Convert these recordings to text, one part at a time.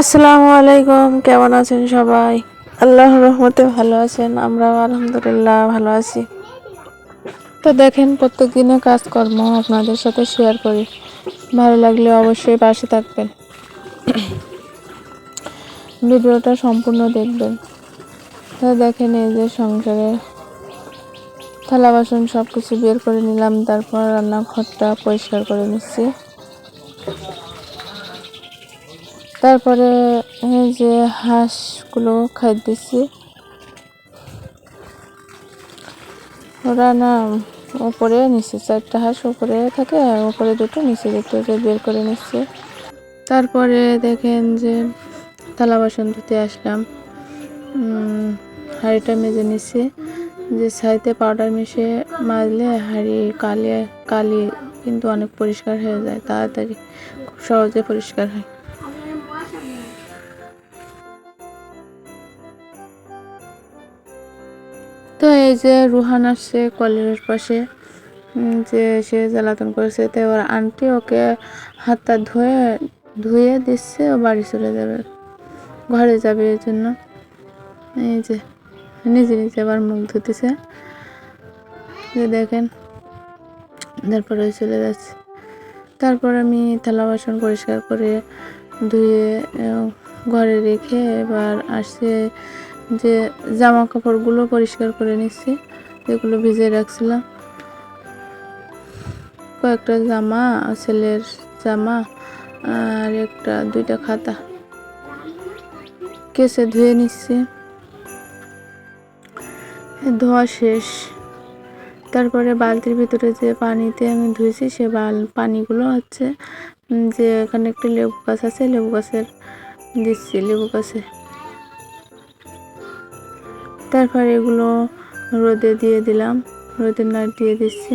আসসালামু আলাইকুম কেমন আছেন সবাই? আল্লাহর রহমতে ভালো আছেন আমরাও আলহামদুলিল্লাহ ভালো আছি। তো দেখেন প্রত্যেক দিনের কাজকর্ম আপনাদের সাথে শেয়ার করি। ভালো লাগলে অবশ্যই পাশে থাকবেন। ভিডিওটা সম্পূর্ণ দেখবেন। তো দেখেন এই যে সংসারে থালা বাসন সব কিছু বের করে নিলাম তারপর রান্নাঘরটা পরিষ্কার করে নিচ্ছি। তারপরে যে হাঁসগুলো খাই দিচ্ছি ওরা না ওপরে নিচে চারটা হাঁস ওপরে থাকে আর ওপরে দুটো, নিচে দুটো যে বের করে নিচ্ছে। তারপরে দেখেন যে থালা বাসন ধুতে আসলাম। হাঁড়িটা মেজে নিচ্ছি যে ছাইতে পাউডার মিশিয়ে মাজলে হাঁড়ি কালি কালি কিন্তু অনেক পরিষ্কার হয়ে যায়, তাড়াতাড়ি, খুব সহজে পরিষ্কার হয়। তো এই যে রুহান আসছে কলেজের পাশে যে সে জ্বালাতন করেছে, তো ওর আন্টি ওকে হাতটা ধুয়ে ধুয়ে দিচ্ছে ও বাড়ি চলে যাবে, ঘরে যাবে এর জন্য। এই যে, নিজে নিজে আবার মুখ ধুতেছে। যে দেখেন, তারপরে চলে যাচ্ছে। তারপর আমি থালা বাসন পরিষ্কার করে ধুয়ে ঘরে রেখে এবার আসছে যে জামা কাপড়গুলো পরিষ্কার করে নিচ্ছি যেগুলো ভিজে রাখছিলাম। কয়েকটা জামা, ছেলের জামা আর একটা, দুইটা খাতা কেসে ধুয়ে নিচ্ছি। ধোয়া শেষ। তারপরে বালতির ভিতরে যে পানিতে আমি ধুয়েছি, সে বাল, পানিগুলো হচ্ছে যে এখানে একটি লেবু গাছ আছে, লেবু গাছের, দিচ্ছি লেবু গাছে। তারপর এগুলো রোদে দিয়ে দিলাম। রোদে না দিয়ে দিচ্ছি।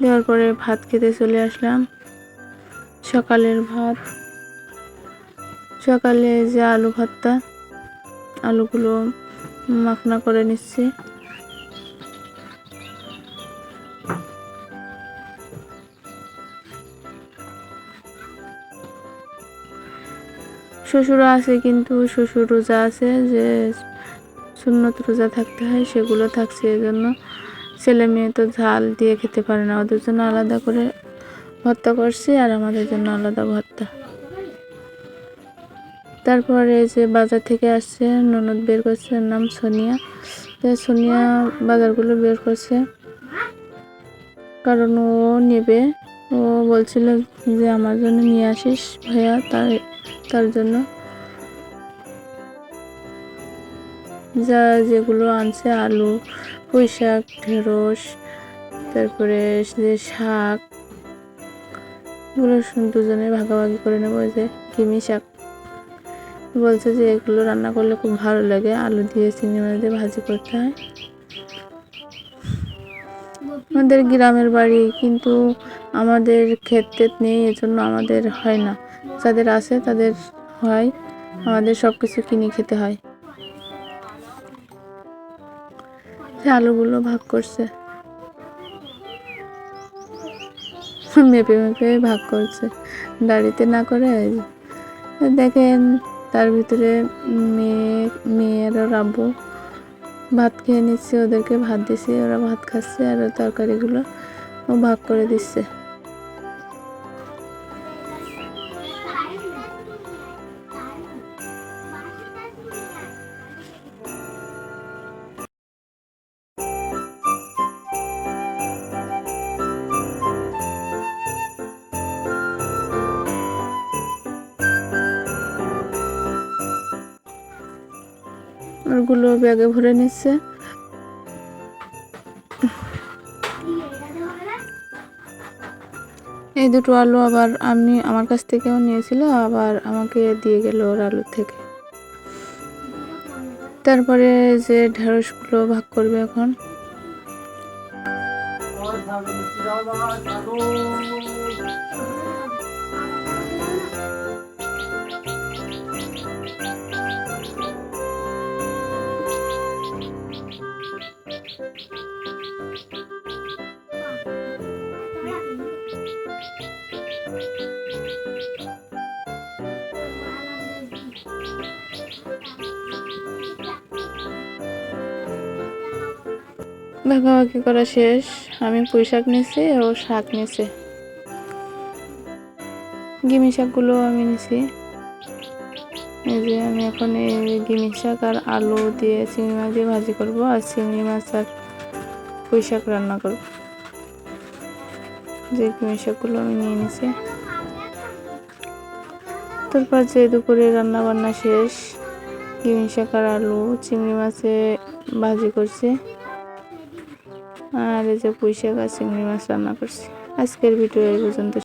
দেওয়ার পরে ভাত খেতে চলে আসলাম। সকালের ভাত। সকালে যে আলু ভাতটা আলুগুলো মাখনা করে নিচ্ছি। শ্বশুরও আছে কিন্তু শ্বশুর রোজা আছে যে সুন্নত রোজা থাকতে হয়, সেগুলো থাকছে এই জন্য ছেলে মেয়ে তো ঝাল দিয়ে খেতে পারে না, ওদের জন্য আলাদা করে ভর্তা করছি আর আমাদের জন্য আলাদা ভর্তা। তারপরে যে বাজার থেকে আসছে, ননদ বের করছে নাম সোনিয়া। তো সোনিয়া বাজারগুলো বের করছে। কারণ ও নেবে। ও বলছিল যে, আমার জন্য নিয়ে আসিস ভাইয়া। তার তার জন্য। যা যেগুলো আনছে, আলু পুঁই শাক ঢেঁড়স, তারপরে যে শাক, এগুলো দুজনে ভাগাভাগি করে নেব যে কিমি শাক। বলছে যে এগুলো রান্না করলে খুব ভালো লাগে, আলু দিয়ে চিংড়ি মাছ দিয়ে ভাজি করতে হয়। আমাদের গ্রামের বাড়ি কিন্তু আমাদের ক্ষেত টেত নেই, এজন্য আমাদের হয় না। যাদের আছে, তাদের হয়। আমাদের সব কিছু কিনে খেতে হয়। আলুগুলো ভাগ করছে। মেপে মেপে ভাগ করছে। দাড়িতে না করে দেখেন তার ভিতরে মেয়ে, মেয়ের ওর আব্বু ভাত খেয়ে নিচ্ছে। ওদেরকে ভাত দিছে, ওরা ভাত খাচ্ছে আর তরকারিগুলো ও ভাগ করে দিচ্ছে। ওগুলো ব্যাগে ভরে নিচ্ছে। এই দুটো আলু আবার আমি আমার কাছ থেকেও নিয়েছিল, আবার আমাকে দিয়ে গেল ওর আলু থেকে। তারপরে যে ঢেঁড়সগুলো ভাগ করবে এখন। ভাগাভাগি করা শেষ। আমি পুঁই শাক নিছি, ও শাক নিছি। গিমি শাকগুলো আমি নিছি। এই যে আমি এখন এই গিমি শাক আর আলু দিয়ে চিংড়ি মাছ দিয়ে ভাজি করব, আর চিংড়ি মাছ আর পুঁই শাক রান্না করব। যে মেশাকগুলো শাকগুলো আমি নিয়ে নিছি। তারপর যে দুপুরে রান্না বান্না শেষ গিমি শাক আর আলু, চিংড়ি মাছে ভাজি করছি। আর এই যে পুঁই শাক আর চিংড়ি মাছ রান্না করছি। আজকের ভিডিও এই পর্যন্ত।